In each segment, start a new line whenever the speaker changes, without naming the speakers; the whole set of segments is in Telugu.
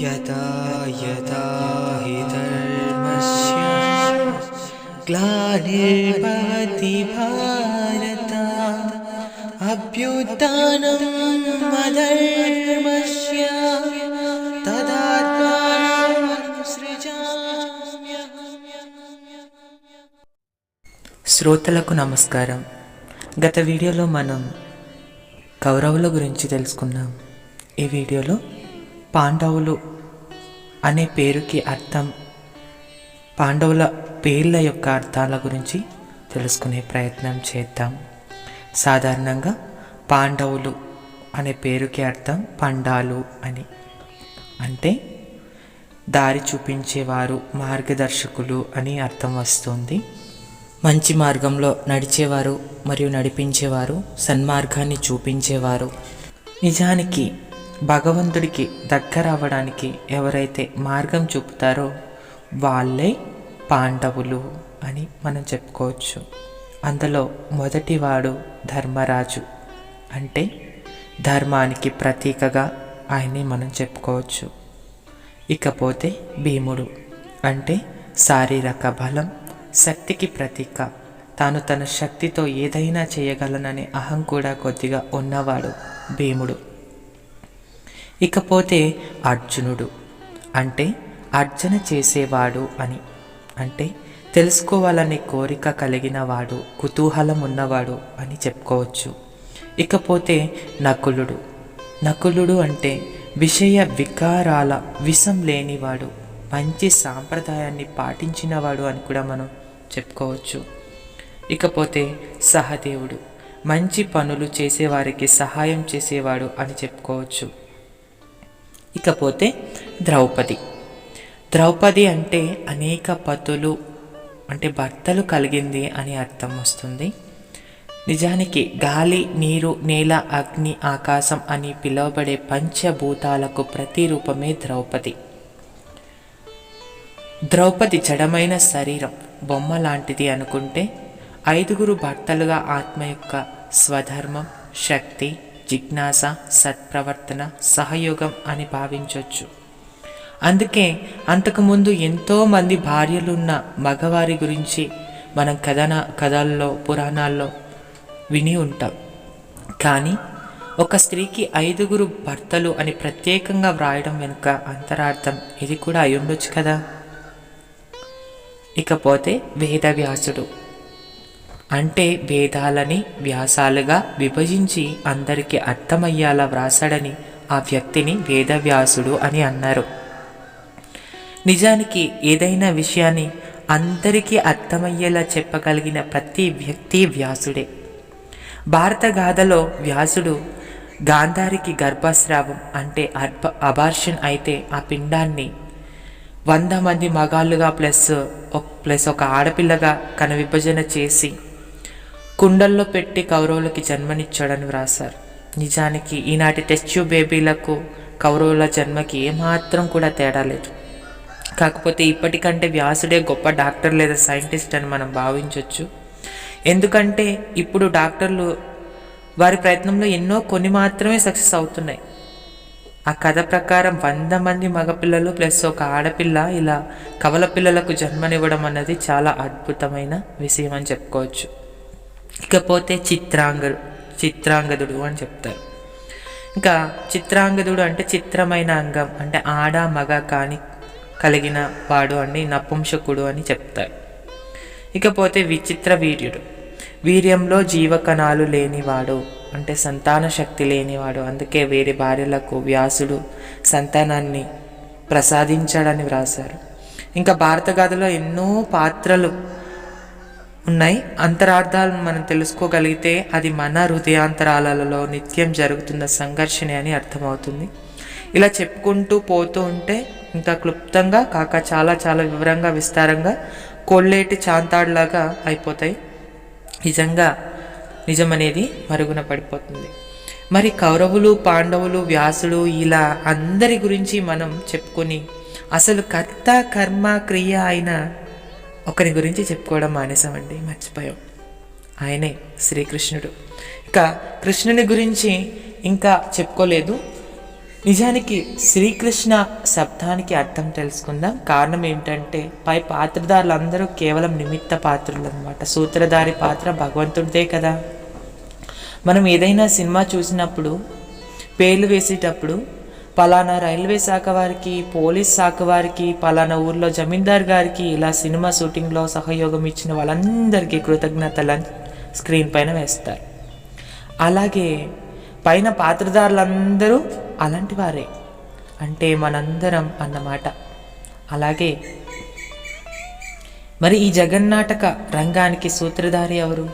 यदा यदा हि धर्मस्य ग्लानिर्भवति भारत अभ्युत्थानं अधर्मस्य तदात्मानं सृजाम्यहम्
శ్రోతలకు నమస్కారం గత వీడియోలో మనం కౌరవుల గురించి తెలుసుకున్నాం ఈ వీడియోలో పాండవులు అనే పేరుకి అర్థం పాండవుల పేర్ల యొక్క అర్థాల గురించి తెలుసుకునే ప్రయత్నం చేద్దాం. సాధారణంగా పాండవులు అనే పేరుకి అర్థం పండాలు అని. అంటే దారి చూపించేవారు మార్గదర్శకులు అని అర్థం వస్తుంది. మంచి మార్గంలో నడిచేవారు మరియు నడిపించేవారు సన్మార్గాన్ని చూపించేవారు. నిజానికి భగవంతుడికి దగ్గర అవ్వడానికి ఎవరైతే మార్గం చూపుతారో వాళ్ళే పాండవులు అని మనం చెప్పుకోవచ్చు. అందులో మొదటివాడు ధర్మరాజు. అంటే ధర్మానికి ప్రతీకగా ఆయన్ని మనం చెప్పుకోవచ్చు. ఇకపోతే భీముడు. అంటే శారీరక బలం శక్తికి ప్రతీక. తాను తన శక్తితో ఏదైనా చేయగలననే అహం కూడా కొద్దిగా ఉన్నవాడు భీముడు. ఇకపోతే అర్జునుడు. అంటే అర్జన చేసేవాడు అని. అంటే తెలుసుకోవాలనే కోరిక కలిగిన వాడు కుతూహలం ఉన్నవాడు అని చెప్పుకోవచ్చు. ఇకపోతే నకులుడు. నకులుడు అంటే విషయ వికారాల విషం లేనివాడు మంచి సాంప్రదాయాన్ని పాటించినవాడు అని కూడా మనం చెప్పుకోవచ్చు. ఇకపోతే సహదేవుడు. మంచి పనులు చేసేవారికి సహాయం చేసేవాడు అని చెప్పుకోవచ్చు. ఇకపోతే ద్రౌపది. ద్రౌపది అంటే అనేక పతులు అంటే భర్తలు కలిగింది అని అర్థం వస్తుంది. నిజానికి గాలి నీరు నేల అగ్ని ఆకాశం అని పిలువబడే పంచభూతాలకు ప్రతిరూపమే ద్రౌపది. ద్రౌపది జడమైన శరీరం బొమ్మ లాంటిది అనుకుంటే ఐదుగురు భర్తలుగా ఆత్మ యొక్క స్వధర్మం శక్తి జిజ్ఞాస సత్ప్రవర్తన సహయోగం అని భావించవచ్చు అందుకే అంతకుముందు ఎంతోమంది భార్యలున్న మగవారి గురించి మనం కథన కథల్లో పురాణాల్లో విని ఉంటాం. కానీ ఒక స్త్రీకి ఐదుగురు భర్తలు అని ప్రత్యేకంగా వ్రాయడం వెనుక అంతరార్థం ఇది కూడా అయి ఉండొచ్చు కదా? ఇకపోతే వేదవ్యాసుడు అంటే వేదాలని వ్యాసాలుగా విభజించి అందరికీ అర్థమయ్యేలా వ్రాసాడని ఆ వ్యక్తిని వేదవ్యాసుడు అని అన్నారు. నిజానికి ఏదైనా విషయాన్ని అందరికీ అర్థమయ్యేలా చెప్పగలిగిన ప్రతి వ్యక్తి వ్యాసుడే. భారత గాథలో వ్యాసుడు గాంధారికి గర్భస్రావం అంటే అర్భ అబార్షన్ అయితే ఆ పిండాన్ని వంద మంది మగాళ్ళుగా ప్లస్ ప్లస్ ఒక ఆడపిల్లగా కన విభజన చేసి కుండల్లో పెట్టి కౌరవులకి జన్మనిచ్చాడని వ్రాసారు నిజానికి ఈనాటి టెస్ట్యూ బేబీలకు కౌరవుల జన్మకి ఏమాత్రం కూడా తేడా లేదు. కాకపోతే ఇప్పటికంటే వ్యాసుడే గొప్ప డాక్టర్ లేదా సైంటిస్ట్ అని మనం భావించవచ్చు ఎందుకంటే ఇప్పుడు డాక్టర్లు వారి ప్రయత్నంలో ఎన్నో కొన్ని మాత్రమే సక్సెస్ అవుతున్నాయి. ఆ కథ ప్రకారం వంద మంది మగపిల్లలు ప్లస్ ఒక ఆడపిల్ల ఇలా కవల పిల్లలకు జన్మనివ్వడం అన్నది చాలా అద్భుతమైన విషయం అని చెప్పుకోవచ్చు. ఇకపోతే చిత్రాంగడు చిత్రాంగదుడు అని చెప్తారు. ఇంకా చిత్రాంగదుడు అంటే చిత్రమైన అంగం అంటే ఆడ మగ కాని కలిగిన వాడు అని నపుంసకుడు అని చెప్తారు. ఇకపోతే విచిత్ర వీర్యుడు. వీర్యంలో జీవకణాలు లేనివాడు అంటే సంతాన శక్తి లేనివాడు అందుకే వేరే భార్యలకు వ్యాసుడు సంతానాన్ని ప్రసాదించాడని వ్రాసారు ఇంకా భారతగాథలో ఎన్నో పాత్రలు ఉన్నాయి. అంతరార్థాలను మనం తెలుసుకోగలిగితే అది మన హృదయాంతరాలలో నిత్యం జరుగుతున్న సంఘర్షణ అని అర్థమవుతుంది. ఇలా చెప్పుకుంటూ పోతూ ఉంటే ఇంకా క్లుప్తంగా కాక చాలా చాలా వివరంగా విస్తారంగా కొల్లేటి చాంతాడులాగా అయిపోతాయి. నిజంగా నిజం అనేది మరుగున పడిపోతుంది. మరి కౌరవులు పాండవులు వ్యాసుడు ఇలా అందరి గురించి మనం చెప్పుకొని అసలు కర్త కర్మ క్రియ అయిన ఒకరి గురించి చెప్పుకోవడం మానేసామండి మర్చిపోయాం. ఆయనే శ్రీకృష్ణుడు. ఇక కృష్ణుని గురించి ఇంకా చెప్పుకోలేదు. నిజానికి శ్రీకృష్ణ శబ్దానికి అర్థం తెలుసుకుందాం. కారణం ఏంటంటే పై పాత్రధారులందరూ కేవలం నిమిత్త పాత్రలు అనమాట సూత్రధారి పాత్ర భగవంతుడిదే కదా. మనం ఏదైనా సినిమా చూసినప్పుడు పేర్లు వేసేటప్పుడు పలానా రైల్వే శాఖ వారికి పోలీస్ శాఖ వారికి పలానా ఊర్లో జమీందార్ గారికి ఇలా సినిమా షూటింగ్లో సహయోగం ఇచ్చిన వాళ్ళందరికీ కృతజ్ఞతలను స్క్రీన్ పైన వేస్తారు. అలాగే పైన పాత్రధారులందరూ అలాంటి వారే. అంటే మనందరం అన్నమాట. అలాగే మరి ఈ జగన్నాటక రంగానికి సూత్రధారి ఎవరు?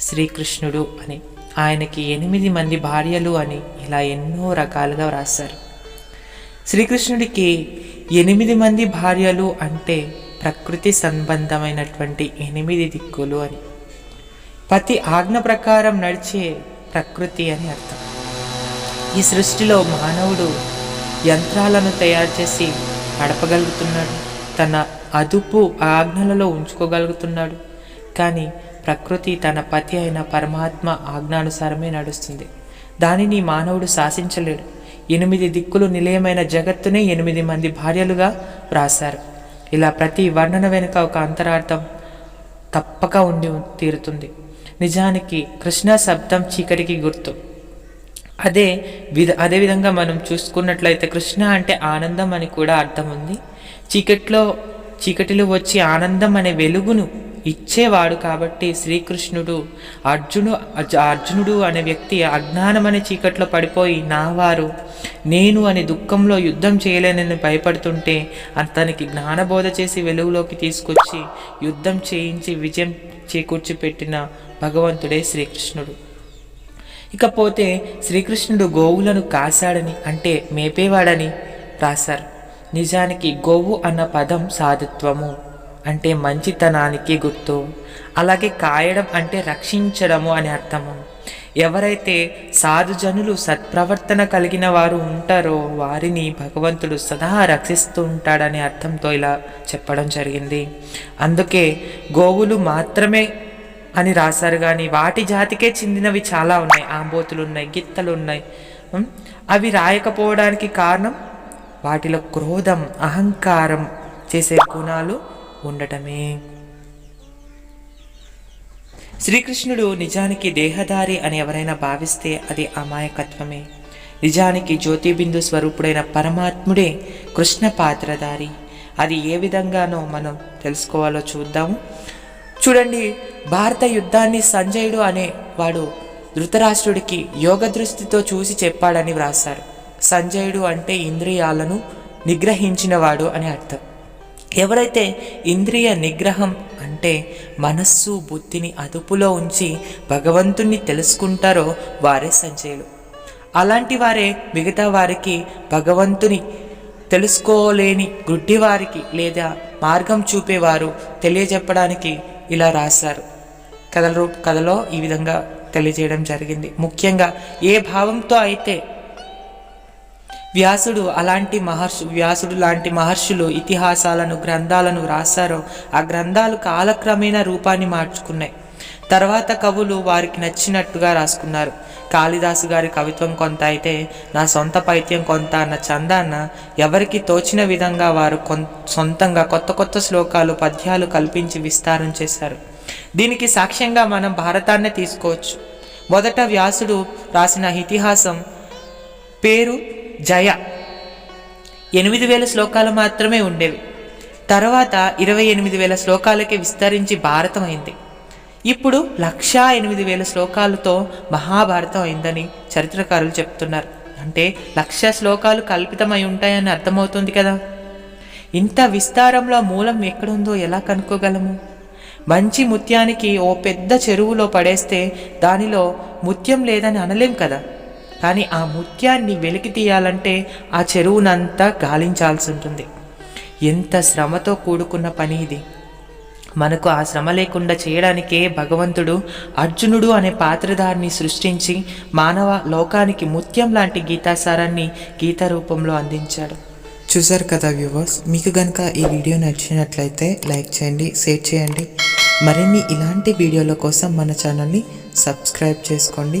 శ్రీకృష్ణుడు అని. ఆయనకి ఎనిమిది మంది భార్యలు అని ఇలా ఎన్నో రకాలుగా వ్రాస్తారు శ్రీకృష్ణుడికి ఎనిమిది మంది భార్యలు అంటే ప్రకృతి సంబంధమైనటువంటి ఎనిమిది దిక్కులు అని. ప్రతి ఆజ్ఞ ప్రకారం నడిచే ప్రకృతి అని అర్థం. ఈ సృష్టిలో మానవుడు యంత్రాలను తయారు చేసి నడపగలుగుతున్నాడు. తన అదుపు ఆజ్ఞలలో ఉంచుకోగలుగుతున్నాడు. కానీ ప్రకృతి తన పతి అయిన పరమాత్మ ఆజ్ఞానుసారమే నడుస్తుంది. దానిని మానవుడు శాసించలేడు. ఎనిమిది దిక్కులు నిలయమైన జగత్తునే ఎనిమిది మంది భార్యలుగా వ్రాశారు. ఇలా ప్రతి వర్ణన వెనుక ఒక అంతరార్థం తప్పక ఉండి తీరుతుంది. నిజానికి కృష్ణ శబ్దం చీకటికి గుర్తు. అదే విధ అదేవిధంగా మనం చూసుకున్నట్లయితే కృష్ణ అంటే ఆనందం అని కూడా అర్థం ఉంది. చీకట్లో చీకటిలో వచ్చి ఆనందం అనే వెలుగును ఇచ్చేవాడు కాబట్టి శ్రీకృష్ణుడు అర్జును అర్జు- అర్జునుడు అనే వ్యక్తి అజ్ఞానం అనే చీకట్లో పడిపోయి నా వారు నేను అనే దుఃఖంలో యుద్ధం చేయలేనని భయపడుతుంటే అతనికి జ్ఞానబోధ చేసి వెలుగులోకి తీసుకొచ్చి యుద్ధం చేయించి విజయం చేకూర్చి పెట్టిన భగవంతుడే శ్రీకృష్ణుడు. ఇకపోతే శ్రీకృష్ణుడు గోవులను కాశాడని అంటే మేపేవాడని రాశారు. నిజానికి గోవు అన్న పదం సాధుత్వము. అంటే మంచితనానికి గుర్తు. అలాగే కాయడం అంటే రక్షించడము అని అర్థము. ఎవరైతే సాధుజనులు సత్ప్రవర్తన కలిగిన వారు ఉంటారో వారిని భగవంతుడు సదా రక్షిస్తూ ఉంటాడనే అర్థంతో ఇలా చెప్పడం జరిగింది. అందుకే గోవులు మాత్రమే అని రాశారు కానీ వాటి జాతికే చెందినవి చాలా ఉన్నాయి. ఆంబోతులు ఉన్నాయి గిత్తలు ఉన్నాయి అవి రాయకపోవడానికి కారణం వాటిలో క్రోధం అహంకారం చేసే గుణాలు ఉండటమే. శ్రీకృష్ణుడు నిజానికి దేహధారి అని ఎవరైనా భావిస్తే అది అమాయకత్వమే. నిజానికి జ్యోతిబిందు స్వరూపుడైన పరమాత్ముడే కృష్ణ పాత్రధారి. అది ఏ విధంగానో మనం తెలుసుకోవాలో చూద్దాము చూడండి భారత యుద్ధాన్ని సంజయుడు అనే వాడు ధృతరాష్ట్రుడికి యోగ దృష్టితో చూసి చెప్పాడని వ్రాశారు. సంజయుడు అంటే ఇంద్రియాలను నిగ్రహించినవాడు అని అర్థం. ఎవరైతే ఇంద్రియ నిగ్రహం అంటే మనస్సు బుద్ధిని అదుపులో ఉంచి భగవంతుణ్ణి తెలుసుకుంటారో వారే సంజయులు. అలాంటి వారే మిగతా వారికి భగవంతుని తెలుసుకోలేని గుడ్డివారికి లేదా మార్గం చూపేవారు తెలియజెప్పడానికి ఇలా రాశారు. కథల కథలో ఈ విధంగా తెలియజేయడం జరిగింది. ముఖ్యంగా ఏ భావంతో అయితే వ్యాసుడు అలాంటి మహర్షు వ్యాసుడు లాంటి మహర్షులు ఇతిహాసాలను గ్రంథాలను రాశారో ఆ గ్రంథాలు కాలక్రమేణా రూపాన్ని మార్చుకున్నాయి. తర్వాత కవులు వారికి నచ్చినట్టుగా రాసుకున్నారు. కాళిదాసు గారి కవిత్వం కొంత అయితే నా సొంత పైత్యం కొంత అన్న చందాన్న ఎవరికి తోచిన విధంగా వారు కొన్ సొంతంగా కొత్త కొత్త శ్లోకాలు పద్యాలు కల్పించి విస్తారం చేశారు. దీనికి సాక్ష్యంగా మనం భారతాన్నే తీసుకోవచ్చు. మొదట వ్యాసుడు రాసిన ఇతిహాసం పేరు జయ. ఎనిమిది వేల శ్లోకాలు మాత్రమే ఉండేవి. తర్వాత ఇరవై ఎనిమిది వేల శ్లోకాలకి విస్తరించి భారతం అయింది. ఇప్పుడు లక్షా ఎనిమిది వేల శ్లోకాలతో మహాభారతం అయిందని చరిత్రకారులు చెప్తున్నారు. అంటే లక్ష శ్లోకాలు కల్పితమై ఉంటాయని అర్థమవుతుంది కదా? ఇంత విస్తారంలో మూలం ఎక్కడుందో ఎలా కనుక్కోగలము? మంచి ముత్యానికి ఓ పెద్ద చెరువులో పడేస్తే దానిలో ముత్యం లేదని అనలేం కదా? కానీ ఆ ముత్యాన్ని వెలికి తీయాలంటే ఆ చెరువునంతా గాలించాల్సి ఉంటుంది. ఎంత శ్రమతో కూడుకున్న పని ఇది. మనకు ఆ శ్రమ లేకుండా చేయడానికే భగవంతుడు అర్జునుడు అనే పాత్రధారిని సృష్టించి మానవ లోకానికి ముత్యం లాంటి గీతాసారాన్ని గీత రూపంలో అందించాడు.
చూసారు కదా వ్యూవర్స్ మీకు కనుక ఈ వీడియో నచ్చినట్లయితే లైక్ చేయండి షేర్ చేయండి. మరిన్ని ఇలాంటి వీడియోల కోసం మన ఛానల్ని సబ్స్క్రైబ్ చేసుకోండి.